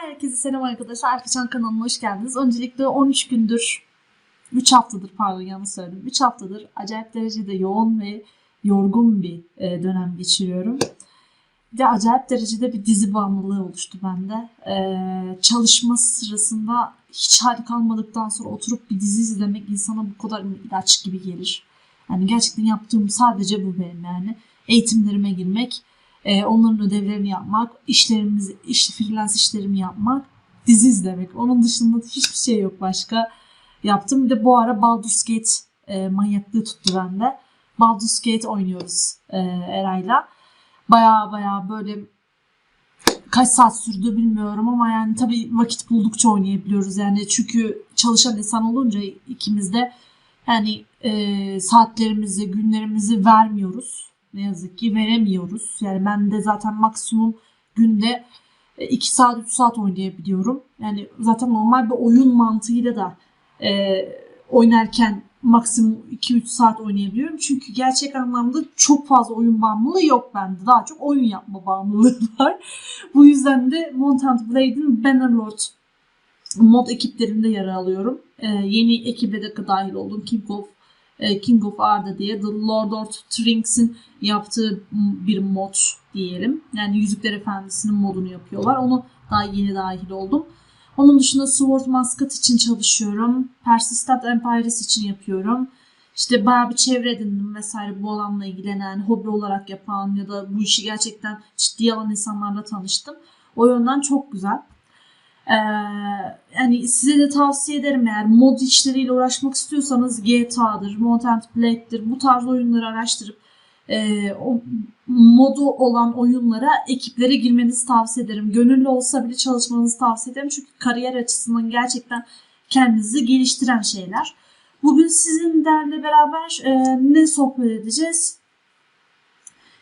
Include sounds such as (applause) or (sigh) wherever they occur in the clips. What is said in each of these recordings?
Herkese selam arkadaşlar. Erkeçan kanalına hoş geldiniz. Öncelikle 13 gündür, 3 haftadır pardon yanlış söyledim. 3 haftadır acayip derecede yoğun ve yorgun bir e, dönem geçiriyorum. Bir de acayip derecede bir dizi bağımlılığı oluştu bende. E, çalışma sırasında hiç hali kalmadıktan sonra oturup bir dizi izlemek insana bu kadar ilaç gibi gelir. Yani gerçekten yaptığım sadece bu benim yani. Eğitimlerime girmek, e, onların ödevlerini yapmak, işlerimizi, iş, freelance işlerimi yapmak, dizi izlemek. Onun dışında hiçbir şey yok başka yaptım. Bir de bu ara Baldur's Gate e, manyaklığı tuttu bende. Baldur's Gate oynuyoruz e, Eray'la. Baya baya böyle kaç saat sürdü bilmiyorum ama yani tabii vakit buldukça oynayabiliyoruz. Yani çünkü çalışan insan olunca ikimiz de yani e, saatlerimizi, günlerimizi vermiyoruz. Ne yazık ki veremiyoruz. Yani ben de zaten maksimum günde 2 saat 3 saat oynayabiliyorum. Yani zaten normal bir oyun mantığıyla da e, oynarken maksimum 2-3 saat oynayabiliyorum. Çünkü gerçek anlamda çok fazla oyun bağımlılığı yok bende. Daha çok oyun yapma bağımlılığı (laughs) var. Bu yüzden de Montant Blade'in Bannerlord mod ekiplerinde yer alıyorum. E, yeni ekibe de dahil oldum. King of e, King of Arda diye The Lord of Trings'in yaptığı bir mod diyelim. Yani Yüzükler Efendisi'nin modunu yapıyorlar. Onu daha yeni dahil oldum. Onun dışında Sword Musket için çalışıyorum. Persistent Empires için yapıyorum. İşte bayağı bir çevre edindim vesaire bu alanla ilgilenen, hobi olarak yapan ya da bu işi gerçekten ciddiye alan insanlarla tanıştım. O yönden çok güzel. Ee, yani size de tavsiye ederim eğer mod işleriyle uğraşmak istiyorsanız GTA'dır, Mount Blade'dir bu tarz oyunları araştırıp e, o modu olan oyunlara, ekiplere girmenizi tavsiye ederim. Gönüllü olsa bile çalışmanızı tavsiye ederim. Çünkü kariyer açısından gerçekten kendinizi geliştiren şeyler. Bugün sizinlerle beraber e, ne sohbet edeceğiz?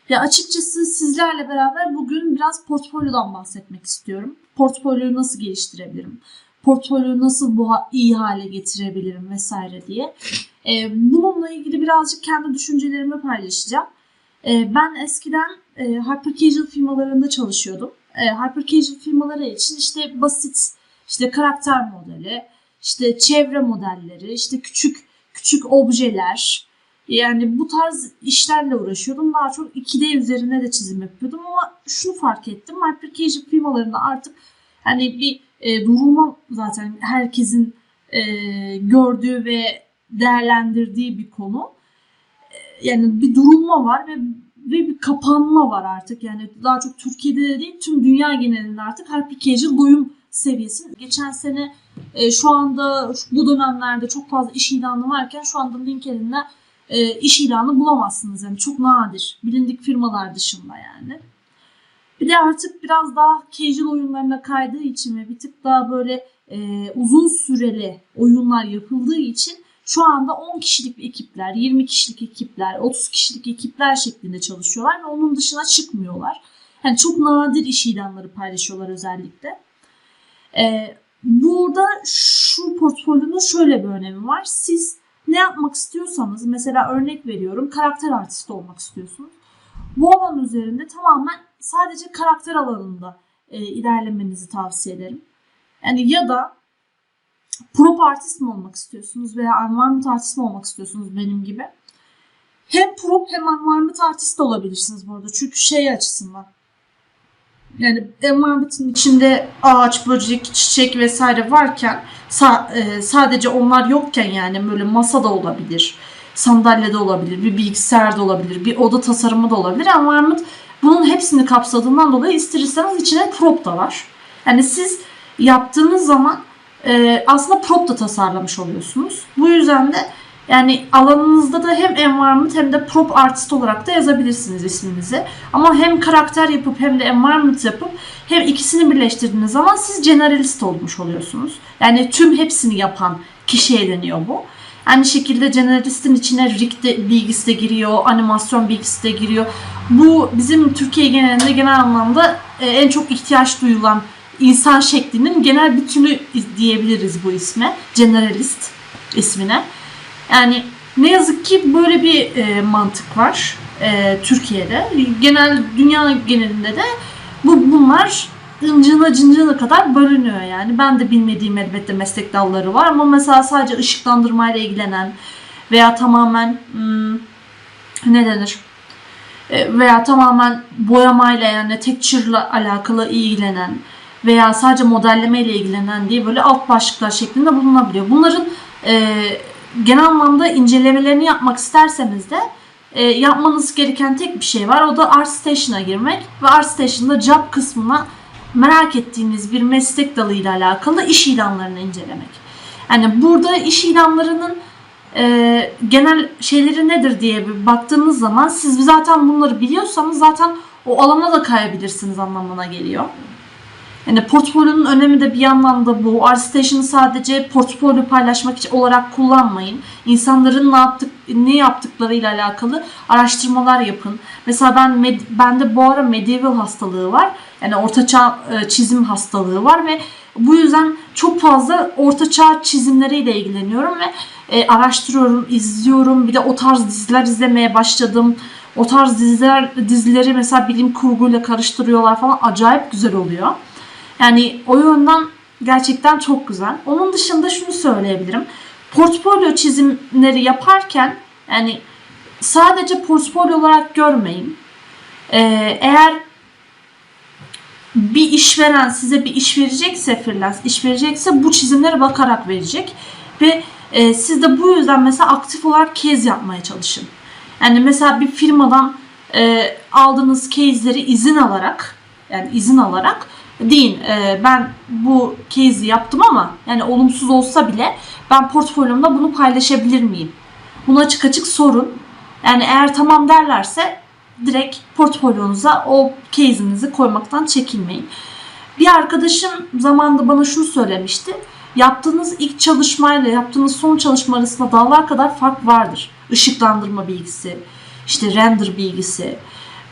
Ya açıkçası sizlerle beraber bugün biraz portfolyodan bahsetmek istiyorum. Portfolyoyu nasıl geliştirebilirim? Portfolyoyu nasıl bu iyi hale getirebilirim vesaire diye. Ee, bununla ilgili birazcık kendi düşüncelerimi paylaşacağım. Ee, ben eskiden e, hyper casual firmalarında çalışıyordum. E, hyper casual firmaları için işte basit işte karakter modeli, işte çevre modelleri, işte küçük küçük objeler, yani bu tarz işlerle uğraşıyordum. Daha çok 2D üzerine de çizim yapıyordum ama şunu fark ettim. Hypercasual firmalarında artık hani bir e, durulma zaten herkesin e, gördüğü ve değerlendirdiği bir konu. E, yani bir durulma var ve ve bir kapanma var artık. Yani daha çok Türkiye'de de değil tüm dünya genelinde artık hypercasual doyum seviyesi. Geçen sene e, şu anda bu dönemlerde çok fazla iş ilanı varken şu anda LinkedIn'de e, iş ilanı bulamazsınız. Yani çok nadir. Bilindik firmalar dışında yani. Bir de artık biraz daha casual oyunlarına kaydığı için ve bir tık daha böyle e, uzun süreli oyunlar yapıldığı için şu anda 10 kişilik ekipler, 20 kişilik ekipler, 30 kişilik ekipler şeklinde çalışıyorlar ve onun dışına çıkmıyorlar. Yani çok nadir iş ilanları paylaşıyorlar özellikle. Ee, burada şu portfolyonun şöyle bir önemi var. Siz ne yapmak istiyorsanız mesela örnek veriyorum karakter artisti olmak istiyorsunuz. Bu alan üzerinde tamamen sadece karakter alanında e, ilerlemenizi tavsiye ederim. Yani ya da prop artist mi olmak istiyorsunuz veya environment artist mi olmak istiyorsunuz benim gibi. Hem prop hem environment artist olabilirsiniz bu arada. Çünkü şey açısından yani environment'ın içinde ağaç, böcek, çiçek vesaire varken sa- e, sadece onlar yokken yani böyle masa da olabilir, sandalye de olabilir, bir bilgisayar da olabilir, bir oda tasarımı da olabilir. Environment bunun hepsini kapsadığından dolayı isterseniz içine prop da var. Yani siz yaptığınız zaman e, aslında prop da tasarlamış oluyorsunuz. Bu yüzden de yani alanınızda da hem environment hem de prop artist olarak da yazabilirsiniz isminizi. Ama hem karakter yapıp hem de environment yapıp hem ikisini birleştirdiğiniz zaman siz generalist olmuş oluyorsunuz. Yani tüm hepsini yapan kişiye deniyor bu. Aynı şekilde generalistin içine rig de, bilgisi de giriyor, animasyon bilgisi de giriyor. Bu bizim Türkiye genelinde genel anlamda e, en çok ihtiyaç duyulan insan şeklinin genel bütünü diyebiliriz bu isme. Generalist ismine. Yani ne yazık ki böyle bir e, mantık var e, Türkiye'de. Genel dünya genelinde de bu bunlar ıncına cıncına kadar bölünüyor yani. Ben de bilmediğim elbette meslek dalları var ama mesela sadece ışıklandırmayla ilgilenen veya tamamen hmm, ne denir? E, veya tamamen boyamayla yani texture'la alakalı ilgilenen veya sadece modelleme ile ilgilenen diye böyle alt başlıklar şeklinde bulunabiliyor. Bunların e, genel anlamda incelemelerini yapmak isterseniz de e, yapmanız gereken tek bir şey var. O da ArtStation'a girmek ve ArtStation'da job kısmına merak ettiğiniz bir meslek dalıyla alakalı iş ilanlarını incelemek. Yani burada iş ilanlarının e, genel şeyleri nedir diye bir baktığınız zaman siz zaten bunları biliyorsanız zaten o alana da kayabilirsiniz anlamına geliyor. Yani portfolyonun önemi de bir yandan da bu. ArtStation'ı sadece portfolyo paylaşmak için olarak kullanmayın. İnsanların ne yaptık ne yaptıklarıyla alakalı araştırmalar yapın. Mesela ben med, bende bu ara medieval hastalığı var. Yani ortaçağ e, çizim hastalığı var ve bu yüzden çok fazla ortaçağ çizimleriyle ilgileniyorum ve e, araştırıyorum, izliyorum. Bir de o tarz diziler izlemeye başladım. O tarz diziler dizileri mesela bilim kurguyla karıştırıyorlar falan. Acayip güzel oluyor. Yani o yönden gerçekten çok güzel. Onun dışında şunu söyleyebilirim. Portfolyo çizimleri yaparken yani sadece portfolyo olarak görmeyin. Ee, eğer bir işveren size bir iş verecekse freelance iş verecekse bu çizimlere bakarak verecek ve e, siz de bu yüzden mesela aktif olarak case yapmaya çalışın. Yani mesela bir firmadan e, aldığınız case'leri izin alarak yani izin alarak deyin e, ben bu case'i yaptım ama yani olumsuz olsa bile ben portfolyomda bunu paylaşabilir miyim? Bunu açık açık sorun. Yani eğer tamam derlerse direkt portfolyonuza o case'inizi koymaktan çekinmeyin. Bir arkadaşım zamanında bana şunu söylemişti. Yaptığınız ilk çalışmayla yaptığınız son çalışma arasında dağlar kadar fark vardır. Işıklandırma bilgisi, işte render bilgisi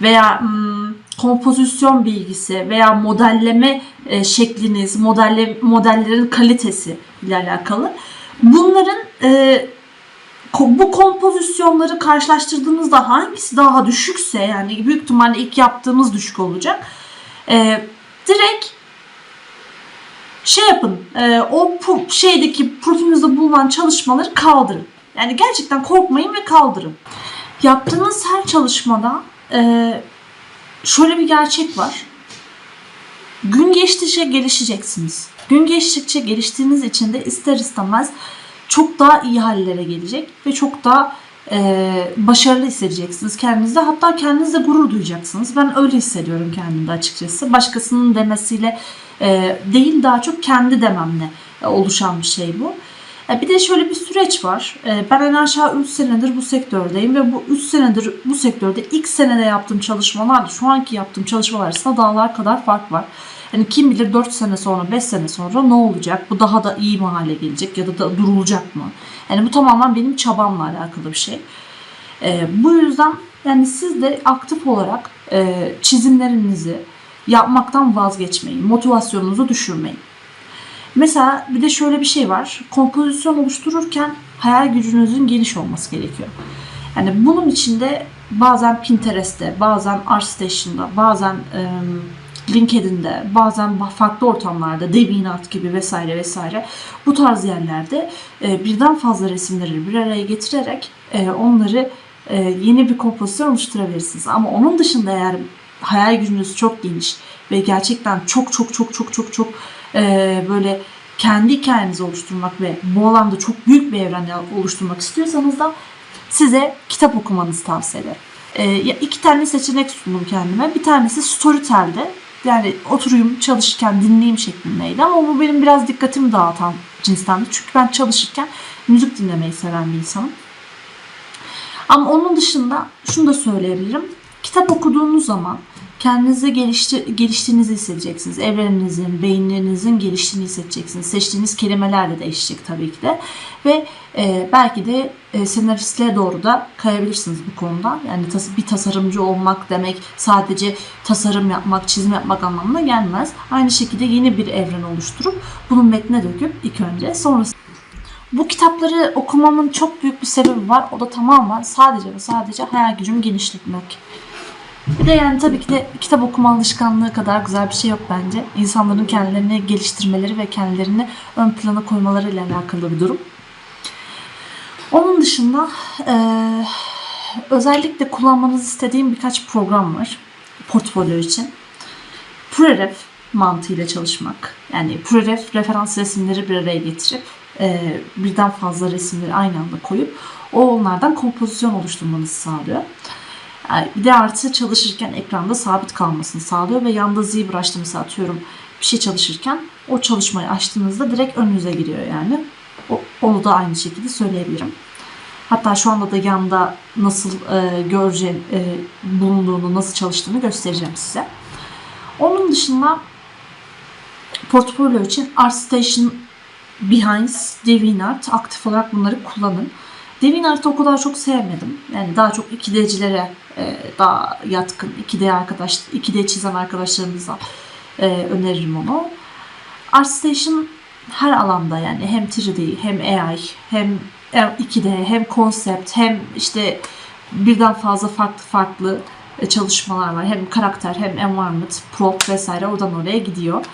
veya hmm, kompozisyon bilgisi veya modelleme e, şekliniz, modelle, modellerin kalitesi ile alakalı. Bunların e, bu kompozisyonları karşılaştırdığınızda hangisi daha düşükse yani büyük ihtimalle ilk yaptığımız düşük olacak. E, direkt şey yapın e, o şeydeki profilinizde bulunan çalışmaları kaldırın. Yani gerçekten korkmayın ve kaldırın. Yaptığınız her çalışmada e, şöyle bir gerçek var. Gün geçtikçe gelişeceksiniz. Gün geçtikçe geliştiğiniz için de ister istemez çok daha iyi hallere gelecek ve çok daha e, başarılı hissedeceksiniz kendinizde. Hatta kendinizde gurur duyacaksınız. Ben öyle hissediyorum kendimde açıkçası. Başkasının demesiyle e, değil daha çok kendi dememle oluşan bir şey bu. E, bir de şöyle bir süreç var. E, Ben en aşağı 3 senedir bu sektördeyim ve bu 3 senedir bu sektörde ilk senede yaptığım çalışmalarla şu anki yaptığım çalışmalar arasında dağlar kadar fark var. Yani kim bilir 4 sene sonra 5 sene sonra ne olacak? Bu daha da iyi mi hale gelecek ya da, da durulacak mı? Yani bu tamamen benim çabamla alakalı bir şey. E, bu yüzden yani siz de aktif olarak çizimlerinizi yapmaktan vazgeçmeyin. Motivasyonunuzu düşürmeyin. Mesela bir de şöyle bir şey var. Kompozisyon oluştururken hayal gücünüzün geniş olması gerekiyor. Yani bunun içinde bazen Pinterest'te, bazen ArtStation'da, bazen e, LinkedIn'de, bazen farklı ortamlarda, DeviantArt gibi vesaire vesaire bu tarz yerlerde e, birden fazla resimleri bir araya getirerek e, onları e, yeni bir kompozisyon oluşturabilirsiniz. Ama onun dışında eğer hayal gücünüz çok geniş ve gerçekten çok çok çok çok çok çok e, böyle kendi hikayenizi oluşturmak ve bu alanda çok büyük bir evren oluşturmak istiyorsanız da size kitap okumanızı tavsiye ederim. E, iki tane seçenek sundum kendime. Bir tanesi Storytel'de yani oturayım çalışırken dinleyeyim şeklindeydi ama bu benim biraz dikkatimi dağıtan cinstendi. Çünkü ben çalışırken müzik dinlemeyi seven bir insanım. Ama onun dışında şunu da söyleyebilirim. Kitap okuduğunuz zaman kendinizi gelişti, geliştiğinizi hissedeceksiniz. Evreninizin, beyinlerinizin geliştiğini hissedeceksiniz. Seçtiğiniz kelimeler de değişecek tabii ki de. Ve e, belki de e, senaristliğe doğru da kayabilirsiniz bu konuda. Yani tas- bir tasarımcı olmak demek sadece tasarım yapmak, çizim yapmak anlamına gelmez. Aynı şekilde yeni bir evren oluşturup bunu metne döküp ilk önce sonrasında bu kitapları okumamın çok büyük bir sebebi var. O da tamamen sadece ve sadece hayal gücümü genişletmek. Bir de yani tabii ki de kitap okuma alışkanlığı kadar güzel bir şey yok bence. İnsanların kendilerini geliştirmeleri ve kendilerini ön plana koymalarıyla alakalı bir durum. Onun dışında eee, özellikle kullanmanızı istediğim birkaç program var portfolyo için. Preref mantığıyla çalışmak. Yani Preref referans resimleri bir araya getirip eee, birden fazla resimleri aynı anda koyup o onlardan kompozisyon oluşturmanızı sağlıyor. Bir de artı çalışırken ekranda sabit kalmasını sağlıyor ve yanda ZBrush'ta mesela atıyorum bir şey çalışırken o çalışmayı açtığınızda direkt önünüze giriyor yani. Onu da aynı şekilde söyleyebilirim. Hatta şu anda da yanda nasıl e, görece e, bulunduğunu, nasıl çalıştığını göstereceğim size. Onun dışında portfolyo için ArtStation, Behance, DeviantArt aktif olarak bunları kullanın. DeviantArt'ı o kadar çok sevmedim. Yani daha çok 2D'cilere e, daha yatkın 2D arkadaş 2D çizen arkadaşlarımıza e, öneririm onu. ArtStation her alanda yani hem 3D hem AI hem 2D hem konsept hem işte birden fazla farklı farklı e, çalışmalar var. Hem karakter hem environment, prop vesaire oradan oraya gidiyor.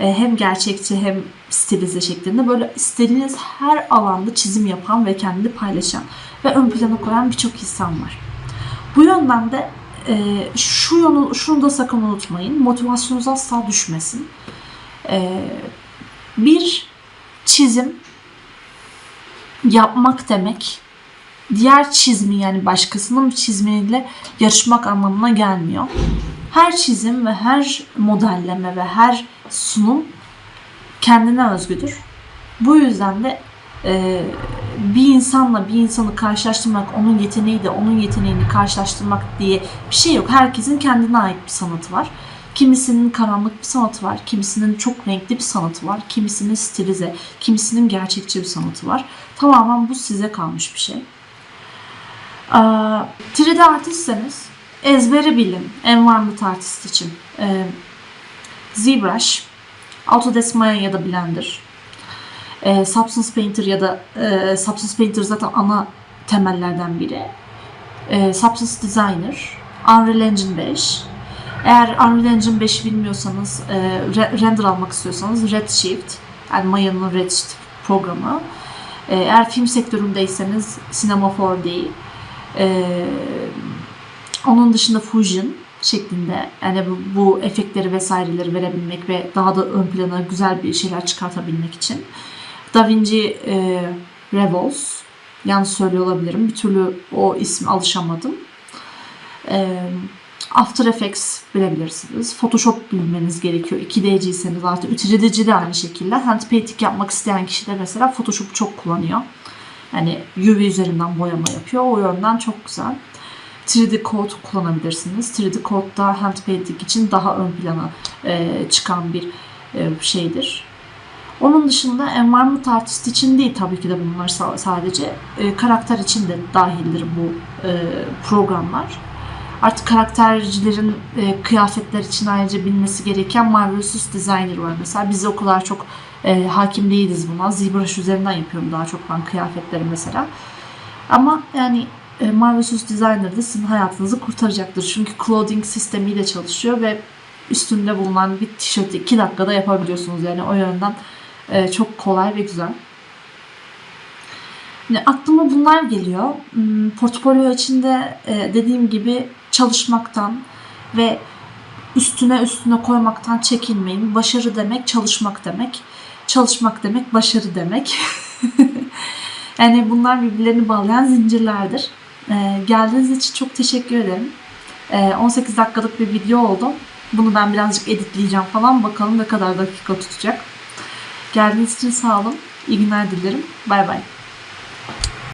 E, Hem gerçekçi hem stilize şeklinde böyle istediğiniz her alanda çizim yapan ve kendini paylaşan ve ön plana koyan birçok insan var. Bu yönden de e, şu yolu, şunu da sakın unutmayın. Motivasyonunuz asla düşmesin. E, bir çizim yapmak demek diğer çizimi yani başkasının çizimiyle yarışmak anlamına gelmiyor. Her çizim ve her modelleme ve her sunum kendine özgüdür. Bu yüzden de e, bir insanla bir insanı karşılaştırmak, onun yeteneği de onun yeteneğini karşılaştırmak diye bir şey yok. Herkesin kendine ait bir sanatı var. Kimisinin karanlık bir sanatı var, kimisinin çok renkli bir sanatı var, kimisinin stilize, kimisinin gerçekçi bir sanatı var. Tamamen bu size kalmış bir şey. Ee, 3D artistseniz ezbere bilin environment artist için. Ee, ZBrush, Autodesk Maya ya da Blender, e, Substance Painter ya da e, Substance Painter zaten ana temellerden biri. E, Substance Designer, Unreal Engine 5. Eğer Unreal Engine 5'i bilmiyorsanız, e, re- render almak istiyorsanız Redshift, yani Maya'nın Redshift programı. E, eğer film sektöründeyseniz Cinema 4D. E, onun dışında Fusion şeklinde yani bu, bu efektleri vesaireleri verebilmek ve daha da ön plana güzel bir şeyler çıkartabilmek için. DaVinci e, Revolve yanlış söylüyor olabilirim. Bir türlü o ismi alışamadım. E, After Effects bilebilirsiniz. Photoshop bilmeniz gerekiyor. 2D'ciyseniz artık 3D'ci de aynı şekilde. Hand painting yapmak isteyen kişi de mesela Photoshop'u çok kullanıyor. Yani UV üzerinden boyama yapıyor. O yönden çok güzel. 3D Code kullanabilirsiniz. 3D Code da hand painting için daha ön plana e, çıkan bir e, şeydir. Onun dışında environment artist için değil tabii ki de bunlar sa- sadece e, karakter için de dahildir bu e, programlar. Artık karaktercilerin e, kıyafetler için ayrıca bilmesi gereken Marvelous Designer var mesela. Biz o kadar çok e, hakim değiliz buna. ZBrush üzerinden yapıyorum daha çok ben kıyafetleri mesela. Ama yani e, Marvelous Designer da sizin hayatınızı kurtaracaktır. Çünkü clothing sistemiyle çalışıyor ve üstünde bulunan bir tişörtü 2 dakikada yapabiliyorsunuz. Yani o yönden e, çok kolay ve güzel. Yani aklıma bunlar geliyor. Hmm, Portfolyo içinde e, dediğim gibi çalışmaktan ve üstüne üstüne koymaktan çekinmeyin. Başarı demek çalışmak demek. Çalışmak demek başarı demek. (laughs) yani bunlar birbirlerini bağlayan zincirlerdir. E, geldiğiniz için çok teşekkür ederim. E, 18 dakikalık bir video oldu. Bunu ben birazcık editleyeceğim falan. Bakalım ne kadar dakika tutacak. Geldiğiniz için sağ olun. İyi günler dilerim. Bay bay.